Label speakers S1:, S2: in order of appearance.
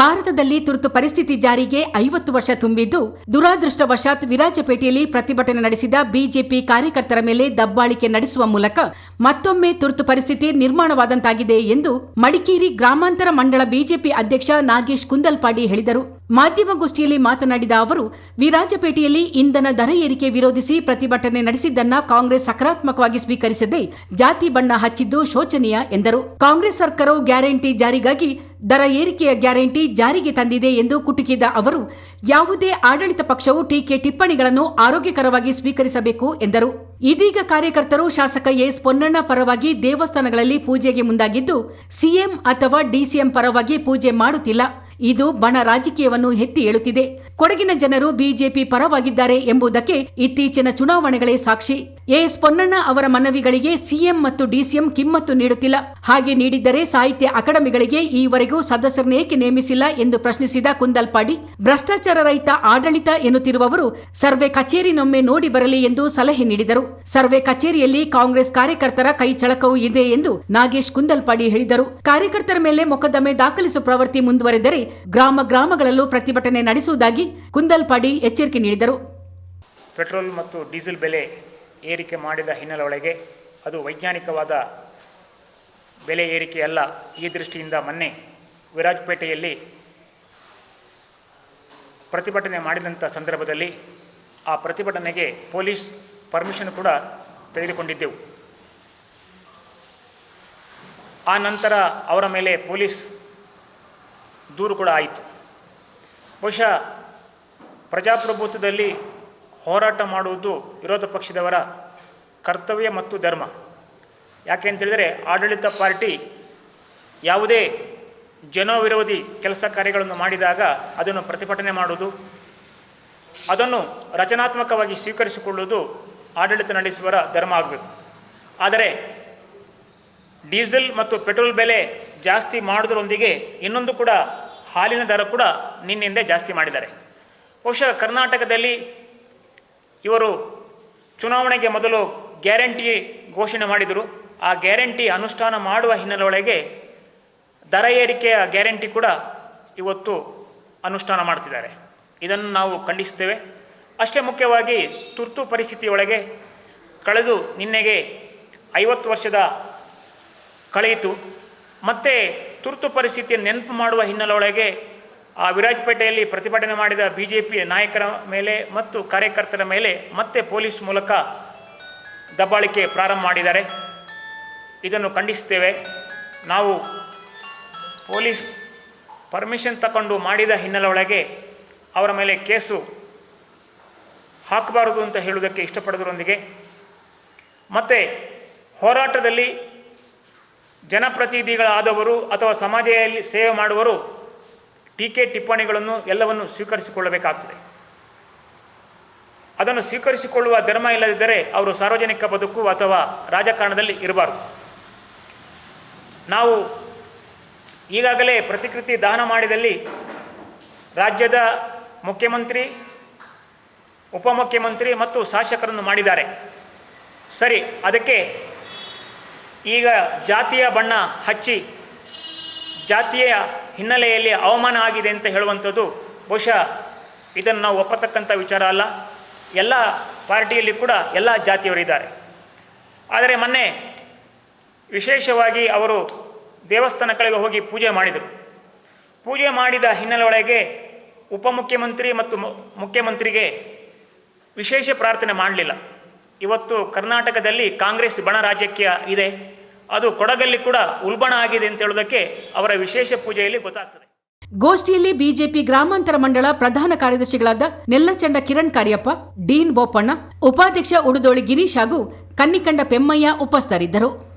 S1: ಭಾರತದಲ್ಲಿ ತುರ್ತು ಪರಿಸ್ಥಿತಿ ಜಾರಿಗೆ ಐವತ್ತು ವರ್ಷ ತುಂಬಿದ್ದು, ದುರಾದೃಷ್ಟವಶಾತ್ ವಿರಾಜಪೇಟೆಯಲ್ಲಿ ಪ್ರತಿಭಟನೆ ನಡೆಸಿದ ಬಿಜೆಪಿ ಕಾರ್ಯಕರ್ತರ ಮೇಲೆ ದಬ್ಬಾಳಿಕೆ ನಡೆಸುವ ಮೂಲಕ ಮತ್ತೊಮ್ಮೆ ತುರ್ತು ಪರಿಸ್ಥಿತಿ ನಿರ್ಮಾಣವಾದಂತಾಗಿದೆ ಎಂದು ಮಡಿಕೇರಿ ಗ್ರಾಮಾಂತರ ಮಂಡಳ ಬಿಜೆಪಿ ಅಧ್ಯಕ್ಷ ನಾಗೇಶ್ ಕುಂದಲ್ಪಾಡಿ ಹೇಳಿದರು. ಮಾಧ್ಯಮಗೋಷ್ಠಿಯಲ್ಲಿ ಮಾತನಾಡಿದ ಅವರು, ವಿರಾಜಪೇಟೆಯಲ್ಲಿ ಇಂಧನ ದರ ಏರಿಕೆ ವಿರೋಧಿಸಿ ಪ್ರತಿಭಟನೆ ನಡೆಸಿದ್ದನ್ನ ಕಾಂಗ್ರೆಸ್ ಸಕಾರಾತ್ಮಕವಾಗಿ ಸ್ವೀಕರಿಸದೆ ಜಾತಿ ಬಣ್ಣ ಹಚ್ಚಿದ್ದು ಶೋಚನೀಯ ಎಂದರು. ಕಾಂಗ್ರೆಸ್ ಸರ್ಕಾರವು ಗ್ಯಾರಂಟಿ ಜಾರಿಗಾಗಿ ದರ ಏರಿಕೆಯ ಗ್ಯಾರಂಟಿ ಜಾರಿಗೆ ತಂದಿದೆ ಎಂದು ಕುಟುಕಿದ ಅವರು, ಯಾವುದೇ ಆಡಳಿತ ಪಕ್ಷವು ಟೀಕೆ ಟಿಪ್ಪಣಿಗಳನ್ನು ಆರೋಗ್ಯಕರವಾಗಿ ಸ್ವೀಕರಿಸಬೇಕು ಎಂದರು. ಇದೀಗ ಕಾರ್ಯಕರ್ತರು ಶಾಸಕ ಎಸ್ ಪೊನ್ನಣ್ಣ ಪರವಾಗಿ ದೇವಸ್ಥಾನಗಳಲ್ಲಿ ಪೂಜೆಗೆ ಮುಂದಾಗಿದ್ದು, ಸಿಎಂ ಅಥವಾ ಡಿಸಿಎಂ ಪರವಾಗಿ ಪೂಜೆ ಮಾಡುತ್ತಿಲ್ಲ. ಇದು ಬಣ ರಾಜಕೀಯವನ್ನು ಎತ್ತಿ ಏಳುತ್ತಿದೆ ಕೊಡಗಿನ ಜನರು ಬಿಜೆಪಿ ಪರವಾಗಿದ್ದಾರೆ ಎಂಬುದಕ್ಕೆ ಇತ್ತೀಚಿನ ಚುನಾವಣೆಗಳೇ ಸಾಕ್ಷಿ. ಎಎಸ್ ಪೊನ್ನಣ್ಣ ಅವರ ಮನವಿಗಳಿಗೆ ಸಿಎಂ ಮತ್ತು ಡಿಸಿಎಂ ಕಿಮ್ಮತ್ತು ನೀಡುತ್ತಿಲ್ಲ. ಹಾಗೆ ನೀಡಿದ್ದರೆ ಸಾಹಿತ್ಯ ಅಕಾಡೆಮಿಗಳಿಗೆ ಈವರೆಗೂ ಸದಸ್ಯರನ್ನೇಕೆ ನೇಮಿಸಿಲ್ಲ ಎಂದು ಪ್ರಶ್ನಿಸಿದ ಕುಂದಲ್ಪಾಡಿ, ಭ್ರಷ್ಟಾಚಾರ ರಹಿತ ಆಡಳಿತ ಎನ್ನುತ್ತಿರುವವರು ಸರ್ವೆ ಕಚೇರಿನೊಮ್ಮೆ ನೋಡಿ ಬರಲಿ ಎಂದು ಸಲಹೆ ನೀಡಿದರು. ಸರ್ವೆ ಕಚೇರಿಯಲ್ಲಿ ಕಾಂಗ್ರೆಸ್ ಕಾರ್ಯಕರ್ತರ ಕೈ ಚಳಕವೂ ಇದೆ ಎಂದು ನಾಗೇಶ್ ಕುಂದಲ್ಪಾಡಿ ಹೇಳಿದರು. ಕಾರ್ಯಕರ್ತರ ಮೇಲೆ ಮೊಕದ್ದಮೆ ದಾಖಲಿಸುವ ಪ್ರವೃತ್ತಿ ಮುಂದುವರೆದರೆ ಗ್ರಾಮ ಗ್ರಾಮಗಳಲ್ಲೂ ಪ್ರತಿಭಟನೆ ನಡೆಸುವುದಾಗಿ ಕುಂದಲ್ಪಾಡಿ ಎಚ್ಚರಿಕೆ ನೀಡಿದರು.
S2: ಪೆಟ್ರೋಲ್ ಮತ್ತು ಡೀಸೆಲ್ ಬೆಲೆ ಏರಿಕೆ ಮಾಡಿದ ಹಿನ್ನೆಲೆ ಒಳಗೆ ಅದು ವೈಜ್ಞಾನಿಕವಾದ ಬೆಲೆ ಏರಿಕೆಯಲ್ಲ ಈ ದೃಷ್ಟಿಯಿಂದ ಮೊನ್ನೆ ವಿರಾಜಪೇಟೆಯಲ್ಲಿ ಪ್ರತಿಭಟನೆ ಮಾಡಿದಂಥ ಸಂದರ್ಭದಲ್ಲಿ ಆ ಪ್ರತಿಭಟನೆಗೆ ಪೊಲೀಸ್ ಪರ್ಮಿಷನ್ ಕೂಡ ತೆಗೆದುಕೊಂಡಿದ್ದೆವು. ಆ ನಂತರ ಅವರ ಮೇಲೆ ಪೊಲೀಸ್ ದೂರು ಕೂಡ ಆಯಿತು. ಬಹುಶಃ ಪ್ರಜಾಪ್ರಭುತ್ವದಲ್ಲಿ ಹೋರಾಟ ಮಾಡುವುದು ವಿರೋಧ ಪಕ್ಷದವರ ಕರ್ತವ್ಯ ಮತ್ತು ಧರ್ಮ. ಯಾಕೆ ಅಂತೇಳಿದರೆ ಆಡಳಿತ ಪಾರ್ಟಿ ಯಾವುದೇ ಜನವಿರೋಧಿ ಕೆಲಸ ಕಾರ್ಯಗಳನ್ನು ಮಾಡಿದಾಗ ಅದನ್ನು ಪ್ರತಿಭಟನೆ ಮಾಡುವುದು, ಅದನ್ನು ರಚನಾತ್ಮಕವಾಗಿ ಸ್ವೀಕರಿಸಿಕೊಳ್ಳುವುದು ಆಡಳಿತ ನಡೆಸುವರ ಧರ್ಮ ಆಗಬೇಕು. ಆದರೆ ಡೀಸೆಲ್ ಮತ್ತು ಪೆಟ್ರೋಲ್ ಬೆಲೆ ಜಾಸ್ತಿ ಮಾಡೋದ್ರೊಂದಿಗೆ ಇನ್ನೊಂದು ಕೂಡ ಹಾಲಿನ ದರ ಕೂಡ ನಿನ್ನೆಂದೇ ಜಾಸ್ತಿ ಮಾಡಿದ್ದಾರೆ. ಬಹುಶಃ ಕರ್ನಾಟಕದಲ್ಲಿ ಇವರು ಚುನಾವಣೆಗೆ ಮೊದಲು ಗ್ಯಾರಂಟಿ ಘೋಷಣೆ ಮಾಡಿದರು. ಆ ಗ್ಯಾರಂಟಿ ಅನುಷ್ಠಾನ ಮಾಡುವ ಹಿನ್ನೆಲೆಯೊಳಗೆ ದರ ಏರಿಕೆಯ ಗ್ಯಾರಂಟಿ ಕೂಡ ಇವತ್ತು ಅನುಷ್ಠಾನ ಮಾಡ್ತಿದ್ದಾರೆ. ಇದನ್ನು ನಾವು ಖಂಡಿಸ್ತೇವೆ ಅಷ್ಟೇ ಮುಖ್ಯವಾಗಿ ತುರ್ತು ಪರಿಸ್ಥಿತಿಯೊಳಗೆ ಕಳೆದು ನಿನ್ನೆಗೆ ಐವತ್ತು ವರ್ಷದ ಕಳೆಯಿತು. ಮತ್ತು ತುರ್ತು ಪರಿಸ್ಥಿತಿಯನ್ನು ನೆನಪು ಮಾಡುವ ಹಿನ್ನೆಲೆ ಒಳಗೆ ಆ ವಿರಾಜಪೇಟೆಯಲ್ಲಿ ಪ್ರತಿಭಟನೆ ಮಾಡಿದ ಬಿ ಜೆ ಪಿ ನಾಯಕರ ಮೇಲೆ ಮತ್ತು ಕಾರ್ಯಕರ್ತರ ಮೇಲೆ ಮತ್ತೆ ಪೊಲೀಸ್ ಮೂಲಕ ದಬ್ಬಾಳಿಕೆ ಪ್ರಾರಂಭ ಮಾಡಿದ್ದಾರೆ. ಇದನ್ನು ಖಂಡಿಸ್ತೇವೆ ನಾವು ಪೊಲೀಸ್ ಪರ್ಮಿಷನ್ ತಗೊಂಡು ಮಾಡಿದ ಹಿನ್ನೆಲೆ ಒಳಗೆ ಅವರ ಮೇಲೆ ಕೇಸು ಹಾಕಬಾರದು ಅಂತ ಹೇಳುವುದಕ್ಕೆ ಇಷ್ಟಪಡೋದರೊಂದಿಗೆ ಮತ್ತು ಹೋರಾಟದಲ್ಲಿ ಜನಪ್ರತಿನಿಧಿಗಳಾದವರು ಅಥವಾ ಸಮಾಜದಲ್ಲಿ ಸೇವೆ ಮಾಡುವರು ಟೀಕೆ ಟಿಪ್ಪಣಿಗಳನ್ನು ಎಲ್ಲವನ್ನು ಸ್ವೀಕರಿಸಿಕೊಳ್ಳಬೇಕಾಗ್ತದೆ. ಅದನ್ನು ಸ್ವೀಕರಿಸಿಕೊಳ್ಳುವ ಧರ್ಮ ಇಲ್ಲದಿದ್ದರೆ ಅವರು ಸಾರ್ವಜನಿಕ ಬದುಕು ಅಥವಾ ರಾಜಕಾರಣದಲ್ಲಿ ಇರಬಾರ್ದು. ನಾವು ಈಗಾಗಲೇ ಪ್ರತಿಕೃತಿ ದಾನ ಮಾಡಿದಲ್ಲಿ ರಾಜ್ಯದ ಮುಖ್ಯಮಂತ್ರಿ, ಉಪಮುಖ್ಯಮಂತ್ರಿ ಮತ್ತು ಶಾಸಕರನ್ನು ಮಾಡಿದ್ದಾರೆ. ಸರಿ, ಅದಕ್ಕೆ ಈಗ ಜಾತಿಯ ಬಣ್ಣ ಹಚ್ಚಿ ಜಾತಿಯ ಹಿನ್ನೆಲೆಯಲ್ಲಿ ಅವಮಾನ ಆಗಿದೆ ಅಂತ ಹೇಳುವಂಥದ್ದು ಬಹುಶಃ ಇದನ್ನು ನಾವು ಒಪ್ಪತಕ್ಕಂಥ ವಿಚಾರ ಅಲ್ಲ. ಎಲ್ಲ ಪಾರ್ಟಿಯಲ್ಲಿ ಕೂಡ ಎಲ್ಲ ಜಾತಿಯವರಿದ್ದಾರೆ. ಆದರೆ ಮೊನ್ನೆ ವಿಶೇಷವಾಗಿ ಅವರು ದೇವಸ್ಥಾನಗಳಿಗೆ ಹೋಗಿ ಪೂಜೆ ಮಾಡಿದರು. ಪೂಜೆ ಮಾಡಿದ ಹಿನ್ನೆಲೆ ಒಳಗೆ ಉಪಮುಖ್ಯಮಂತ್ರಿ ಮತ್ತು ಮುಖ್ಯಮಂತ್ರಿಗೆ ವಿಶೇಷ ಪ್ರಾರ್ಥನೆ ಮಾಡಲಿಲ್ಲ. ಇವತ್ತು ಕರ್ನಾಟಕದಲ್ಲಿ ಕಾಂಗ್ರೆಸ್ ಬಣ ರಾಜಕೀಯ ಇದೆ. ಅದು ಕೊಡಗಲ್ಲಿ ಕೂಡ ಉಲ್ಬಣ ಆಗಿದೆ ಅಂತ ಹೇಳೋದಕ್ಕೆ ಅವರ ವಿಶೇಷ ಪೂಜೆಯಲ್ಲಿ ಗೊತ್ತಾಗ್ತದೆ.
S1: ಗೋಷ್ಠಿಯಲ್ಲಿ ಬಿಜೆಪಿ ಗ್ರಾಮಾಂತರ ಮಂಡಳ ಪ್ರಧಾನ ಕಾರ್ಯದರ್ಶಿಗಳಾದ ನೆಲ್ಲಚಂಡ ಕಿರಣ್ ಕಾರ್ಯಪ್ಪ, ಡೀನ್ ಬೋಪಣ್ಣ, ಉಪಾಧ್ಯಕ್ಷ ಉಡುದೋಳಿ ಗಿರೀಶ್ ಹಾಗೂ ಕನ್ನಿಕಂಡ ಪೆಮ್ಮಯ್ಯ ಉಪಸ್ಥಿತರಿದ್ದರು.